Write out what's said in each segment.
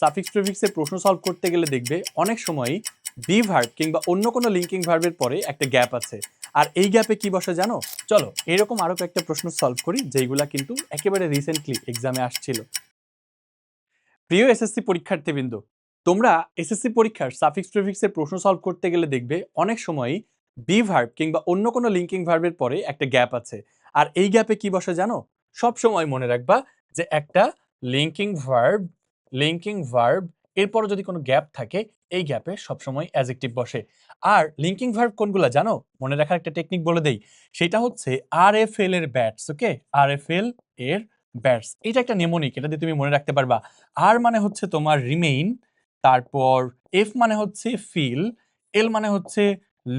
Suffix প্রিফিক্সের প্রশ্ন solve করতে গেলে দেখবে অনেক সময়ই বি ভার্ব কিংবা অন্য কোনো লিঙ্কিং ভার্বের পরে একটা গ্যাপ আছে। আর এই গ্যাপে কি বসে জানো? চলো, এরকম আরও কয়েকটা প্রশ্ন সলভ করি, যেইগুলা কিন্তু একেবারে রিসেন্টলি এক্সামে আসছিল। প্রিয় এসএসসি পরীক্ষার্থীবৃন্দ, তোমরা এসএসসি পরীক্ষার সাফিক্স প্রিফিক্সের প্রশ্ন সলভ করতে গেলে দেখবে অনেক সময়ই বি ভার্ব কিংবা অন্য কোনো লিঙ্কিং ভার্বের পরে একটা গ্যাপ আছে। আর এই গ্যাপে কি বসে জানো? সব সময় মনে রাখবা যে একটা লিঙ্কিং ভার্ব লিঙ্কিং ভার্ব এরপর যদি কোনো গ্যাপ থাকে, এই গ্যাপে সবসময় অ্যাজেক্টিভ বসে। আর লিঙ্কিং ভার্ব কোনগুলো জানো? মনে রাখার একটা টেকনিক বলে দেই। সেটা হচ্ছে আর এফ এল এর ব্যাটস ওকে আর এফ এল এর ব্যাটস এটা একটা নেমোনিক এটা দিয়ে তুমি মনে রাখতে পারবা। আর মানে হচ্ছে তোমার রিমেইন তারপর এফ মানে হচ্ছে ফিল এল মানে হচ্ছে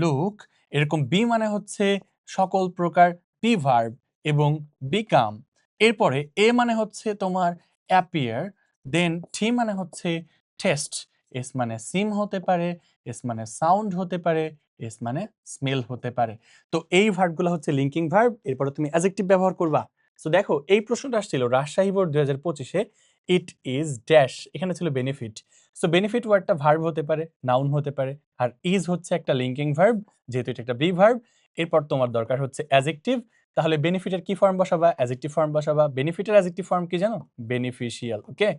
লুক এরকম বি মানে হচ্ছে সকল প্রকার পি ভার্ব এবং বিকাম এরপরে এ মানে হচ্ছে তোমার অ্যাপিয়ার দেন টি মানে হচ্ছে টেস্ট এস মানে সিম হতে পারে এস মানে সাউন্ড হতে পারে এস মানে স্মেল হতে পারে। তো এই ভার্বগুলো হচ্ছে লিঙ্কিং ভার্ব এরপরে তুমি অ্যাজেক্টিভ ব্যবহার করবা। সো দেখো, এই প্রশ্নটা আসছিল রাজশাহী বোর্ড দুই হাজার পঁচিশে ইট ইজ ড্যাশ এখানে ছিল বেনিফিট সো বেনিফিট ওয়ার্ডটা ভার্ব হতে পারে নাউন হতে পারে, আর ইজ হচ্ছে একটা লিঙ্কিং ভার্ব যেহেতু এটা একটা বি ভার্ব এরপর তোমার দরকার হচ্ছে অ্যাজেক্টিভ তাহলে বেনিফিটের কি ফর্ম বসাবা? অ্যাজেক্টিভ ফর্ম বসাবা। বেনিফিটের অ্যাজেক্টিভ ফর্ম কি জানো? বেনিফিশিয়াল ওকে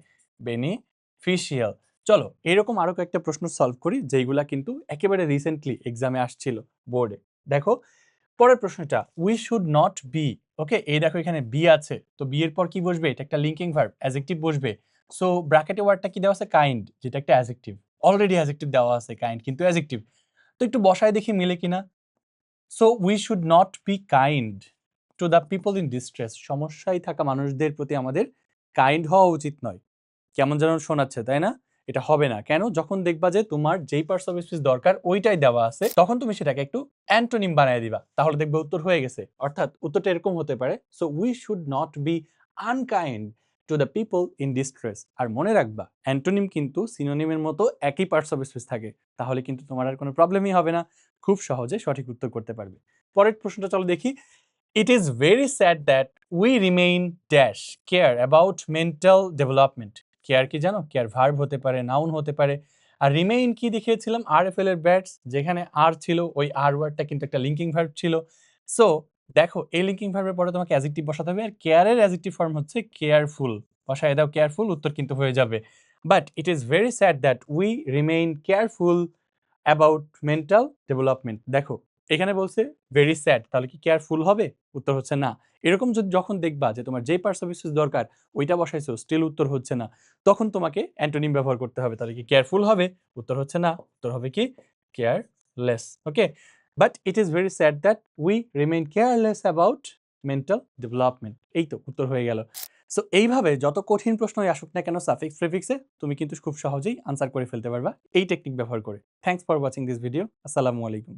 বেনিফিশিয়াল চলো, এরকম আরও কয়েকটা প্রশ্ন সলভ করি, যেইগুলা কিন্তু একেবারে রিসেন্টলি এক্সামে আসছিল বোর্ডে দেখো, পরের প্রশ্নটা we should not be okay এই দেখো এখানে বি আছে, তো বি এর পর কি বসবে? এটা একটা লিঙ্কিং ভার্ব অ্যাজেক্টিভ বসবে। সো ব্র্যাকেটে ওয়ার্ডটা কি দেওয়া আছে? কাইন্ড যেটা একটা অ্যাজেক্টিভ অলরেডি অ্যাজেক্টিভ দেওয়া আছে কাইন্ড কিন্তু অ্যাজেক্টিভ তো একটু বসায় দেখি মিলে কিনা। So we should not be kind to the people in distress সমস্যায় থাকা মানুষদের প্রতি আমাদের কাইন্ড হওয়া উচিত নয়। কেমন যেন শোনাচ্ছে, তাই না? এটা হবে না। কেন? যখন দেখবা যে তোমার যেই পার্টস অফ স্পিচ দরকার, ওইটাই দেওয়া আছে, তখন তুমি সেটাকে একটু অ্যান্টোনিম বানিয়ে দিবা। তাহলে দেখবে উত্তর হয়ে গেছে। অর্থাৎ উত্তরটা এরকম হতে পারে। So we should not be unkind to the people in distress আর মনে রাখবা অ্যান্টোনিম কিন্তু সিনোনিমের মতো একই পার্টস অফ স্পিচ থাকে। তাহলে কিন্তু তোমার আর কোনো প্রবলেমই হবে না। খুব সহজে সঠিক উত্তর করতে পারবে। পরের প্রশ্নটা চলো দেখি। It is very sad that we remain dash care about mental development care কি জানো? কেয়ার ভার্ব হতে পারে নাউন হতে পারে। আর রিমেইন কি দেখিয়েছিলাম? আর এফ এল এর ব্যাটস যেখানে আর ছিল, ওই আর ওয়ার্ডটা কিন্তু একটা লিঙ্কিং ভার্ব ছিল। সো দেখো, এই লিঙ্কিং ভার্বের পরে তোমাকে অ্যাজেক্টিভ বসাতে হবে, আর কেয়ারের অ্যাজেক্টিভ ফর্ম হচ্ছে কেয়ারফুল বসায় দাও কেয়ারফুল উত্তর কিন্তু হয়ে যাবে। But it is very sad that we remain careful about mental development দেখো এখানে বলছে ভেরি স্যাড তাহলে কি কেয়ারফুল হবে? উত্তর হচ্ছে না। এরকম যদি যখন দেখবা যে তোমার যেই পার্টস অফ দরকার, ওইটা বসাইছো স্টিল উত্তর হচ্ছে না, তখন তোমাকে অ্যান্টোনিম ব্যবহার করতে হবে। তাহলে কি কেয়ারফুল হবে? উত্তর হচ্ছে না। উত্তর হবে কি? Careless okay but it is very sad that we remain careless about mental development এই তো উত্তর হয়ে গেল। সো এইভাবে যত কঠিন প্রশ্নই আসুক না কেন সাফিক্স প্রিফিক্সে তুমি কিন্তু খুব সহজেই আনসার করে ফেলতে পারবা। এই টেকনিক ব্যবহার করে। Thanks for watching this video আসসালামু আলাইকুম